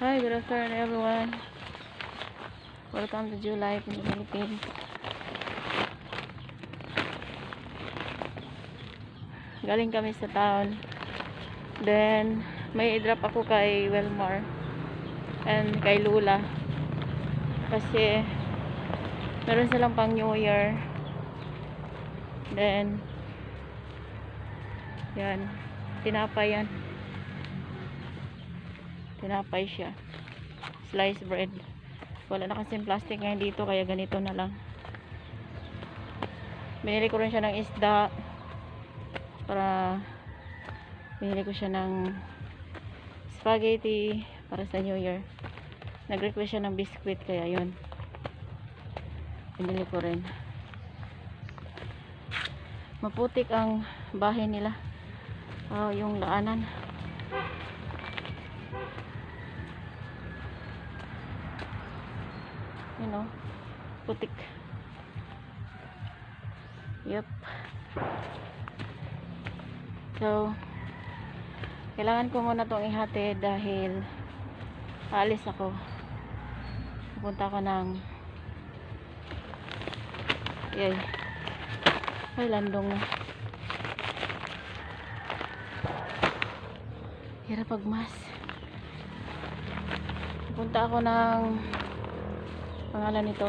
Hi, good afternoon everyone. Welcome to July in the Philippines. Galing kami sa town. Then, may drop ako kay Wilmar and kay Lula. Kasi, meron silang pang New Year. Then, yan. Tinapay yan. Tinapay siya. Sliced bread. Wala na kasing plastic ngayon dito, kaya ganito na lang. Binili ko rin siya ng isda. Para, binili ko siya ng spaghetti para sa New Year. Nag-request siya ng biscuit, kaya yun. Binili ko rin. Maputik ang bahay nila. Oh, yung laanan. You know, putik. Yep. So, kailangan ko muna itong ihati dahil aalis ako. Pupunta ako ng Yay. Ay, landong na. Hirap pagmas. Pupunta ako ng pangalan nito.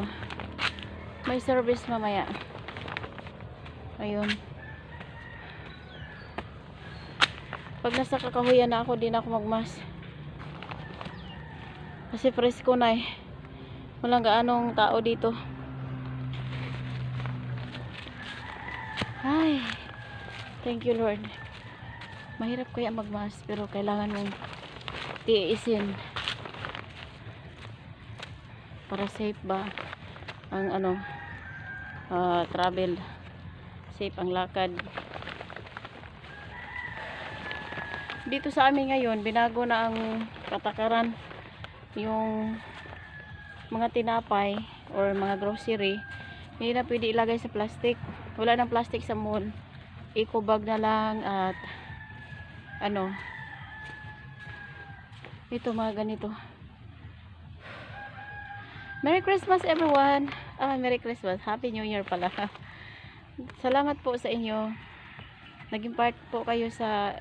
May service mamaya. Ayun. Pag nasa kakahuyan na ako, di na ako magmas. Kasi presko na eh. Walang gaanong tao dito. Ay. Thank you Lord. Mahirap kaya magmas pero kailangan mong tiisin para safe ba ang ano ah, travel. Safe ang lakad. Dito sa amin ngayon binago na ang katakaran yung mga tinapay or mga grocery hindi na pwede ilagay sa plastic. Wala nang plastic sa mall. Eco bag na lang at ano. Ito mga ganito Merry Christmas everyone. Ah, Merry Christmas. Happy New Year pala. Salamat po sa inyo. Naging part po kayo sa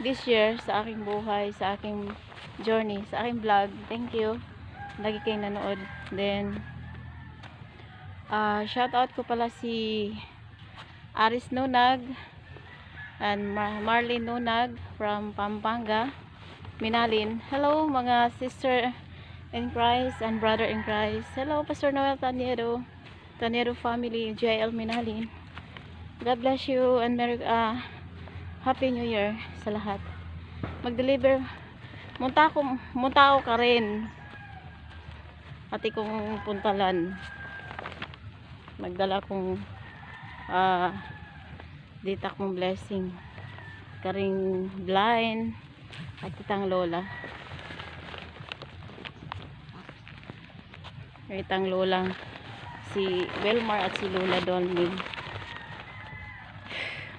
this year sa aking buhay sa aking journey sa aking vlog. Thank you. Lagi kayong nanood. Then ah shout out ko pala si Aris Nunag and Mar Marlene Nunag from Pampanga, Minalin. Hello mga sister in Christ and brother in Christ. Hello Pastor Noel Taniero, Taniero family, JL Minalin. God bless you and Merry, ah, Happy New Year sa lahat. Mag-deliver. Munta ako, munta ako ka rin. Pati kong puntalan. Magdala kong ah, dita kong blessing karing blind at itang lola itang lola si Belmar at si Lola Dolmin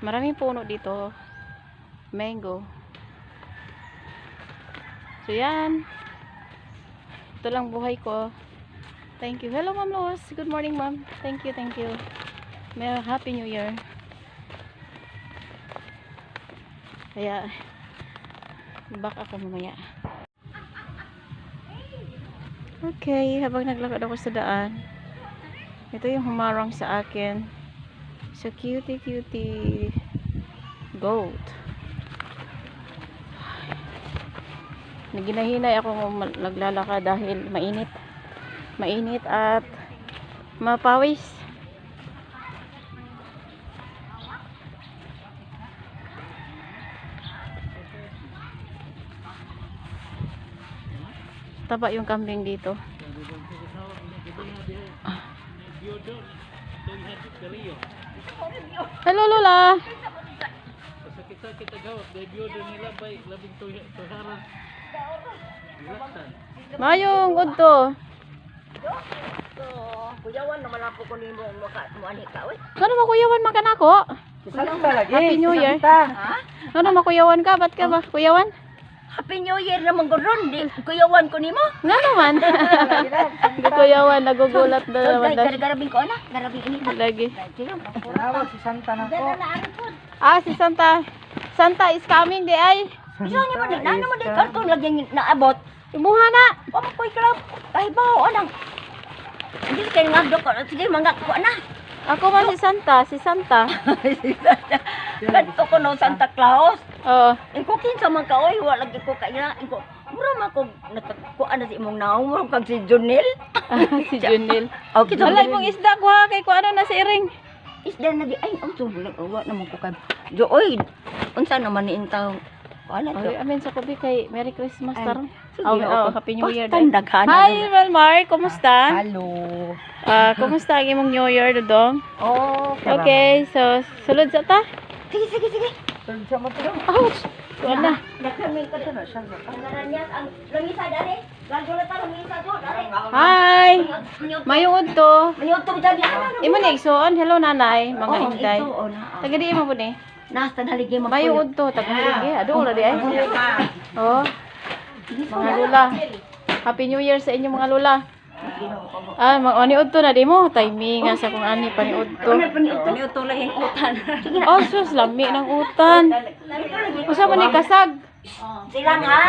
maraming puno dito. Mango. So yan. Ito lang buhay ko. Thank you. Hello ma'am Lois. Good morning ma'am. Thank you thank you. May happy new year. Kaya, back ako mamaya. Okay, habang naglakad ako sa daan, ito yung humarang sa akin. So, cutie cutie goat. Naginahinay ako naglalakad dahil mainit. Mainit at mapawis. Taba yung kambing dito. Hello Lola. Kita kita gawat, debut nila bay labing tuharan. Mayong udto. So, kuyawan naman ako ko nimo muani ka oy. Ano makuyawan ba lagi? Happy New Year. Ano makuyawan ka? Ba't ka ba? Kuyawan? Happy New Year naman ko ron. Di, kuyawan ko nimo. Nga naman. Hindi ko yawan, nagugulat na naman. Gar- garabing ko ana. Garabing ini. Lagi. Tawag si Santa na ko. Ah, si Santa. Santa is coming, di ay. Isa niya man, na naman din karton lagi naabot. Imuha na. Pama ko iklap. Ay bao anang. Hindi kay ngabdo ko. Sige mangga ko ana. Ako man si Santa, si Santa. Kadto ko no Santa Claus. Oo. Iko kinsa man ka oy, wala lagi ko kaya. Iko mura man ko nakakuan na si imong naong mura kag si Junel. si Junil. Oh, kita Wala mong isda ko ha, kay ko ano na si Iring. isda na di ay ang tubulang awa naman ko kay. Jo oy, unsa naman ni intaw? Wala to. Ay, amin sa kubi kay Merry Christmas. Sige, Oh, oh, Happy New Year. Basta day. daghan. Hi, Melmar, kumusta? Hello. Ah, kumusta ang imong New Year dodong? Oh, Okay, so sulod sa ta. Sige sige sige. Turn siya mo to. Ouch. Wala. Nagkami ka na siya. Ang naranyas ang langisa ta langisa do dare. Hi. Mayuod to. Mayot to dyan yan. Imo ni igsoon. Hello nanay, mga Oh, inday. ito, oh, na. Taga di mo po ni. Nasta naligay mo. Mayuod to, taga di. Ado ora di ay. Oh, mga lula. Happy New Year sa inyo mga lula. Ah, mga aniud to na di mo. Timing nga sa kung ani paniud to. Pa ni ito? Ni ito lang yung utan. Oh, sus, lami ng utan. Usa man ni kasag. Sila nga.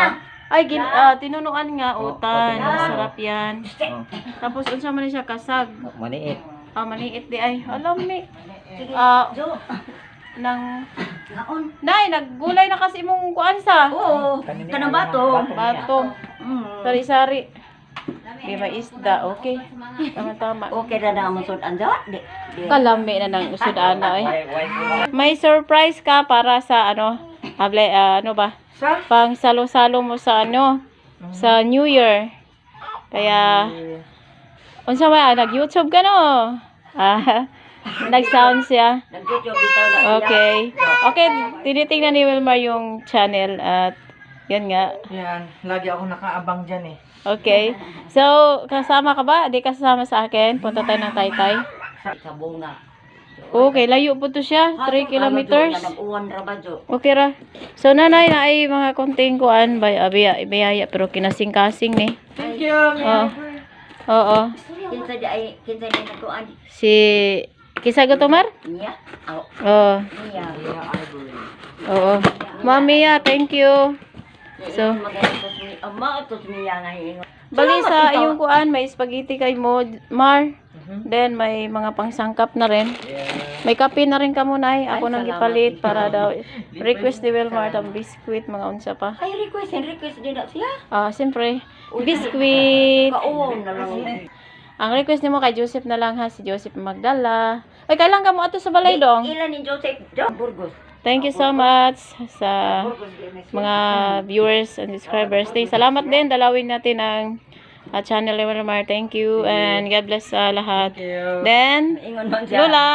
Ay, gin, ah, tinunuan nga utan. Masarap yan. Tapos unsa man ni siya kasag. Maniit. Ah, maniit di ay. Alam mi. Ah, nang Naon. Nay, naggulay na kasi imong kuan sa Oo. Kanang bato. bato. Mm. Sari-sari. Di ba isda? Okay. Tama-tama. Okay na na anja. Di. di. Kalami na ng usod ana ay. May surprise ka para sa ano? Hable, ah, ano ba? Pang salo-salo mo sa ano? Sa New Year. Kaya unsa ba nag-YouTube ka no? Ah, nag-sound siya. Okay. Okay, tinitingnan ni Wilmar yung channel at yan nga. Yan. Lagi ako nakaabang dyan eh. Okay. So, kasama ka ba? Di kasama sa akin? Punta tayo ng Taytay. Sa bunga. Okay, layo po to siya. 3 kilometers. Nag-uwan ra ba jo? Okay ra. So, nanay na ay mga konting kuan bay abiya ibiyaya pero kinasing-kasing ni. Thank you. Oo. Oo. Kinsa di ay kinsa di nag-uwan Si Kisa Gatomar? niya? Oo. niya. Oo. Mami, ya, thank you. So, ama to miya nga ingon. Bali sa iyong kuan, may spaghetti kay mo, Mar. Then may mga pangsangkap na rin. May kape na rin ka muna eh. Ako nang tita. para daw request ni Wilmar ang biscuit, mga unsa pa. Ay request, and request din na siya. Ah, siyempre, biscuit. Kauon na lang. Ang request nimo kay Joseph na lang ha, si Joseph Magdala. Ay, kailan ka mo ato sa balay dong? Ilan ni Joseph Jo Burgos. Thank you so much sa mga viewers and subscribers. Thank, salamat din. Dalawin natin ang uh, channel ni Wilmar. Thank you and God bless sa lahat. Thank you. Then. Lola.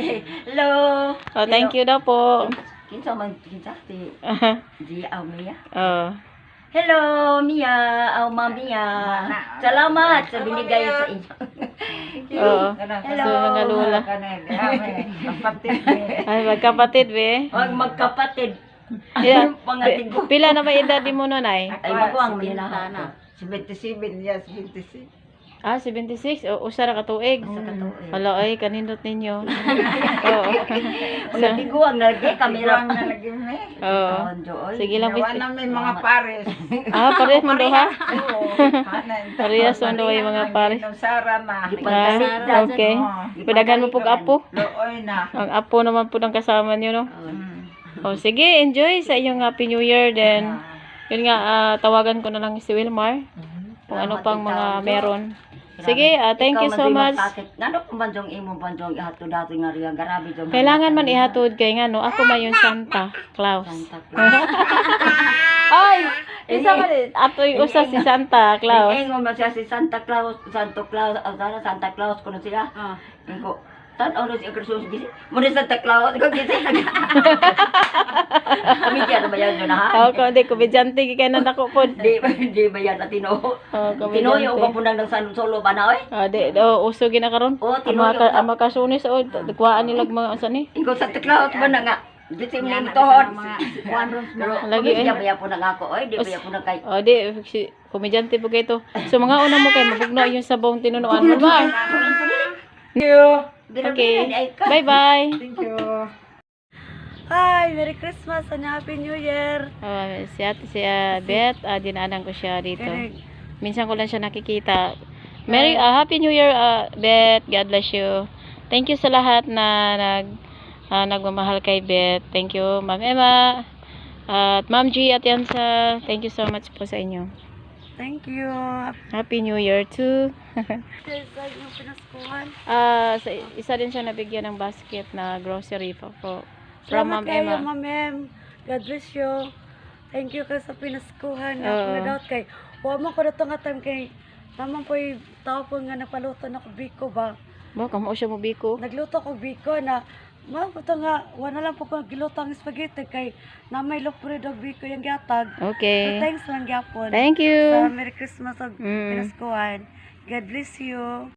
Eh, hello. Oh, thank you daw po. Kinsa man kinsa si Di Aw Mia. oh. Hello, Mia. Aw Ma Mia. Salamat sa binigay sa inyo. Oo. Hello. So, mga lola. Ay, magkapatid, be. Wag magkapatid. Yeah. Pila na ba edad di mo nun, ay? Ay, mo yun na. 77, yes, 76. Ah, 76. O, usa ra ka tuig. Sa katuig. Hala, ay, kanindot ninyo. Oo. Mga tiguang na lagi, kamera. na lagi mo eh. Oo. Sige lang, bis- na may mga pares. Ah, parehas mo duha? Oo. Parehas mo duha yung mga pares. Sara na. Ah, okay. Padagan mo pug apo. Looy na. Ang apo naman po ng kasama niyo, no? Mm. O, sige, enjoy sa inyong Happy New Year. Then, yun nga, ah, tawagan ko na lang si Wilmar. Kung ano pang mga meron. Sige, ah, thank you so much. Ngano kung banjong imo banjong ihatod dato nga riya garabi jong. Kailangan man ihatod kay nga, no? Ako man yung Santa Claus. Santa Claus. Ay! Isa man, ato yung usa si Santa Claus. Ingon man siya si Santa Claus, Santa Claus, sana Santa Claus kuno siya. Ah. Ingo, tan ano si Christmas gisi. Mo ni Santa Claus ko gisi. Kami diyan ba yan na ha? Oo, kung hindi, komedyante kay na nako po. Di di ba yan na tino? Oo, Tinoyo ba komedyante. punang ng San Solo ba na oy? Ah, di, oh, uso gina karon. Oo, na. ang mga kasunis, oh, dagwaan nila mga unsa ni. Ingo Santa Claus ba na nga? Di sa imong tuhod. Pero Lagi, lagi eh. Di po na ako. Oy, di ba po na kay. O di, komedyante po kayo to. So mga una mo kayo, mabugno yung sabong tinunuan mo ba? Okay. Bye-bye. Hi, Merry Christmas and Happy New Year. Uh, si ate si ah, Beth, uh, dinaanan ko siya dito. Minsan ko lang siya nakikita. Merry ah, Happy New Year ah, Beth. God bless you. Thank you sa lahat na nag ah, nagmamahal kay Beth. Thank you Ma'am Emma. At Ma'am G at Yansa, thank you so much po sa inyo. Thank you. Happy New Year too. Inyong pinaskuhan. Ah, sa isa din siya nabigyan ng basket na grocery po po. From Ma'am Salamat kayo, Emma. Ma'am Em. God bless you. Thank you kayo sa pinaskuhan. Oo. Nga uh, doubt kay. Wa man ko dito nga time kay Tamang po yung tao po nga nagpaluto na ko biko ba. Ba, kamo siya mo biko. Nagluto ko biko na Ma, ito nga, wala lang po ko giluto ang spaghetti kay na may lupre dog biko yung gatag. So, Okay. thanks man gyapon. Thank you. Merry Christmas ug Mm. pinaskuhan. God bless you.